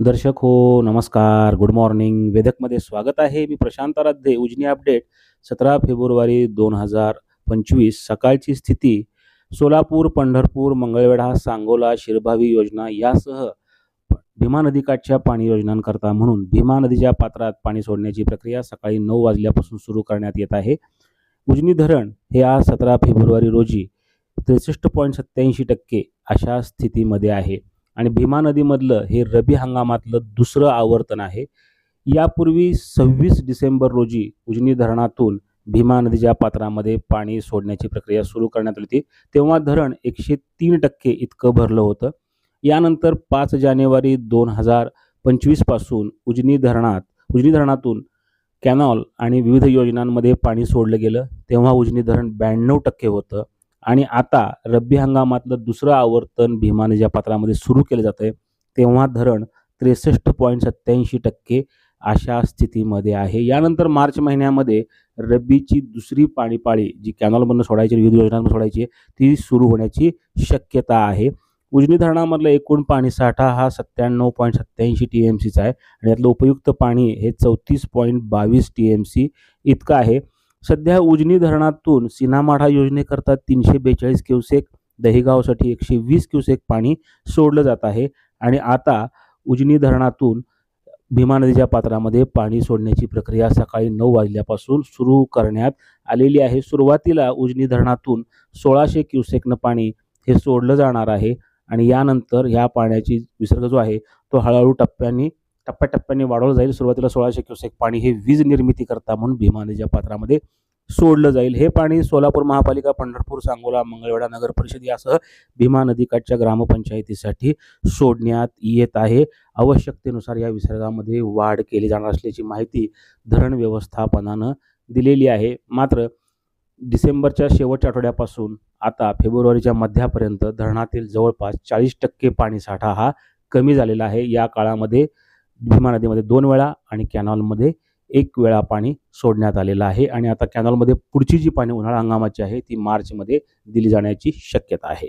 दर्शक हो नमस्कार. गुड मॉर्निंग वेदकमध्ये स्वागत आहे. मी प्रशांत आराध्ये. उजनी अपडेट. सतरा फेब्रुवारी दोन हजार पंचवीस. सकाळची स्थिती सोलापूर पंढरपूर मंगळवेढा सांगोला शिरभावी योजना यासह भीमा नदीकाठच्या पाणी योजनांकरता म्हणून भीमा नदीच्या पात्रात पाणी सोडण्याची प्रक्रिया सकाळी नऊ वाजल्यापासून सुरू करण्यात येत आहे. उजनी धरण हे आज सतरा फेब्रुवारी रोजी त्रेसष्ट पॉईंट सत्त्याऐंशी टक्के अशा स्थितीमध्ये आहे. आणि भीमा नदीमधलं हे रबी हंगामातलं दुसरं आवर्तन आहे. यापूर्वी सव्वीस डिसेंबर रोजी उजनी धरणातून भीमा नदीच्या पात्रामध्ये पाणी सोडण्याची प्रक्रिया सुरू करण्यात आली होती. तेव्हा धरण एकशे तीन टक्के इतकं भरलं होतं. यानंतर पाच जानेवारी दोन हजार पंचवीसपासून उजनी धरणात उजनी धरणातून कॅनॉल आणि विविध योजनांमध्ये पाणी सोडलं गेलं. तेव्हा उजनी धरण ब्याण्णव टक्के होतं. आणि आता रब्बी हंगामातलं दुसरं आवर्तन भीमाने ज्या पात्रामध्ये सुरू केलं जातं आहे तेव्हा धरण त्रेसष्ट पॉईंट सत्त्याऐंशी टक्के अशा स्थितीमध्ये आहे. यानंतर मार्च महिन्यामध्ये रब्बीची दुसरी पाणीपाळी जी कॅनॉलमधनं सोडायची विविध योजनांमधून सोडायची ती सुरू होण्याची शक्यता आहे. उजनी धरणामधला एकूण पाणीसाठा हा सत्त्याण्णव पॉईंट सत्त्याऐंशी टी एम सीचा आहे आणि यातलं उपयुक्त पाणी हे चौतीस पॉईंट बावीस टी एम सी इतकं आहे. सध्या उजनी धरणातून सिनामाढा योजनेकरता तीनशे बेचाळीस क्युसेक दहिगावसाठी एकशे वीस क्युसेक पाणी सोडलं जात आहे आणि आता उजनी धरणातून भीमा नदीच्या पात्रामध्ये पाणी सोडण्याची प्रक्रिया सकाळी नऊ वाजल्यापासून सुरू करण्यात आलेली आहे. सुरुवातीला उजनी धरणातून सोळाशे क्युसेकनं पाणी हे सोडलं जाणार आहे आणि यानंतर ह्या पाण्याची विसर्ग जो आहे तो हळूहळू टप्प्यांनी टप्प्याटप्प्याने वाढवलं जाईल. सुरुवातीला सोळाशे क्युसेक पाणी हे वीज निर्मिती करता म्हणून भीमा नदीच्या पात्रामध्ये सोडलं जाईल. हे पाणी सोलापूर महापालिका पंढरपूर सांगोला मंगळवेढा नगर परिषद यासह भीमा नदीकाठच्या ग्रामपंचायतीसाठी सोडण्यात येत आहे. आवश्यकतेनुसार या विसर्गामध्ये वाढ केली जाणार असल्याची माहिती धरण व्यवस्थापनानं दिलेली आहे. मात्र डिसेंबरच्या शेवटच्या आठवड्यापासून आता फेब्रुवारीच्या मध्यापर्यंत धरणातील जवळपास चाळीस टक्के पाणीसाठा हा कमी झालेला आहे. या काळामध्ये भीमा नदीमध्ये दोन वेळा आणि कॅनॉलमध्ये एक वेळा पाणी सोडण्यात आलेलं आहे. आणि आता कॅनॉलमध्ये पुढची जी पाणी उन्हाळा हंगामाची आहे ती मार्चमध्ये दिली जाण्याची शक्यता आहे.